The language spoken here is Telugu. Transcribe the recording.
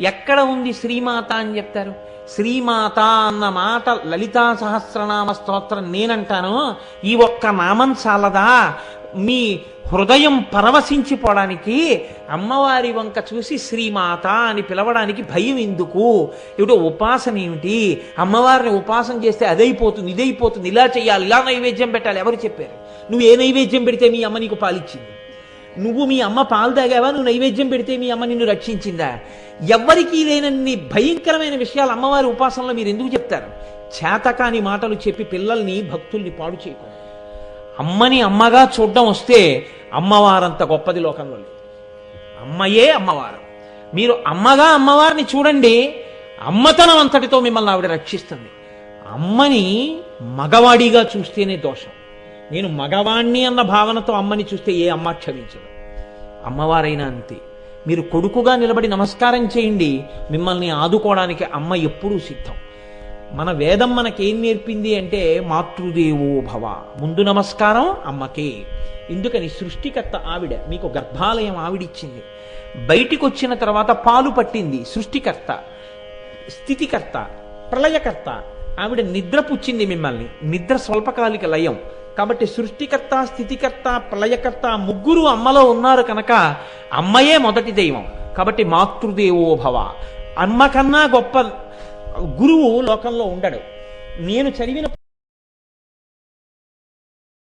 ఎక్కడ ఉంది శ్రీమాత అని చెప్తారు? శ్రీమాత అన్న మాట లలితా సహస్రనామ స్తోత్రం నేనంటాను ఈ ఒక్క నామం చాలదా? మీ హృదయం పరవశించిపోవడానికి అమ్మవారి వంక చూసి శ్రీమాత అని పిలవడానికి భయం ఎందుకు? ఏమిటో ఉపాసన ఏమిటి? అమ్మవారిని ఉపాసన చేస్తే అదైపోతుంది ఇదైపోతుంది. ఇలా చేయాలి ఇలా నైవేద్యం పెట్టాలి. ఎవరు చెప్పారు? నువ్వు ఏ నైవేద్యం పెడితే మీ అమ్మ నీకు పాలిచ్చింది? నువ్వు మీ అమ్మ పాలు తాగావా? నువ్వు నైవేద్యం పెడితే మీ అమ్మ నిన్ను రక్షించిందా? ఎవ్వరికీ లేనన్ని భయంకరమైన విషయాలు అమ్మవారి ఉపాసనలో మీరు ఎందుకు చెప్తారు? చేతకాని మాటలు చెప్పి పిల్లల్ని భక్తుల్ని పాడు చేయకూడదు. అమ్మని అమ్మగా చూడడం వస్తే అమ్మవారంత గొప్పది లోకంలో లేదు. అమ్మయే అమ్మవారు. మీరు అమ్మగా అమ్మవారిని చూడండి అమ్మతనం అంతటితో మిమ్మల్ని ఆవిడ రక్షిస్తుంది. అమ్మని మగవాడిగా చూస్తేనే దోషం. నేను మగవాణ్ణి అన్న భావనతో అమ్మని చూస్తే ఏ అమ్మ క్షమించదు. అమ్మవారైనా అంతే. మీరు కొడుకుగా నిలబడి నమస్కారం చేయండి. మిమ్మల్ని ఆదుకోవడానికి అమ్మ ఎప్పుడూ సిద్ధం. మన వేదం మనకేం నేర్పింది అంటే మాతృదేవో భవ. ముందు నమస్కారం అమ్మకే. ఎందుకని సృష్టికర్త ఆవిడ మీకు గర్భాలయం ఆవిడిచ్చింది. బయటికి వచ్చిన తర్వాత పాలు పట్టింది సృష్టికర్త స్థితికర్త ప్రళయకర్త. ఆవిడ నిద్ర పుచ్చింది మిమ్మల్ని. నిద్ర స్వల్పకాలిక లయం. కాబట్టి సృష్టికర్త స్థితికర్త ప్రళయకర్త ముగ్గురు అమ్మలో ఉన్నారు కనుక అమ్మయే మొదటి దైవం. కాబట్టి మాతృదేవో భవ. అమ్మ కన్నా గొప్ప గురువు లోకంలో ఉండడు. నేను చదివిన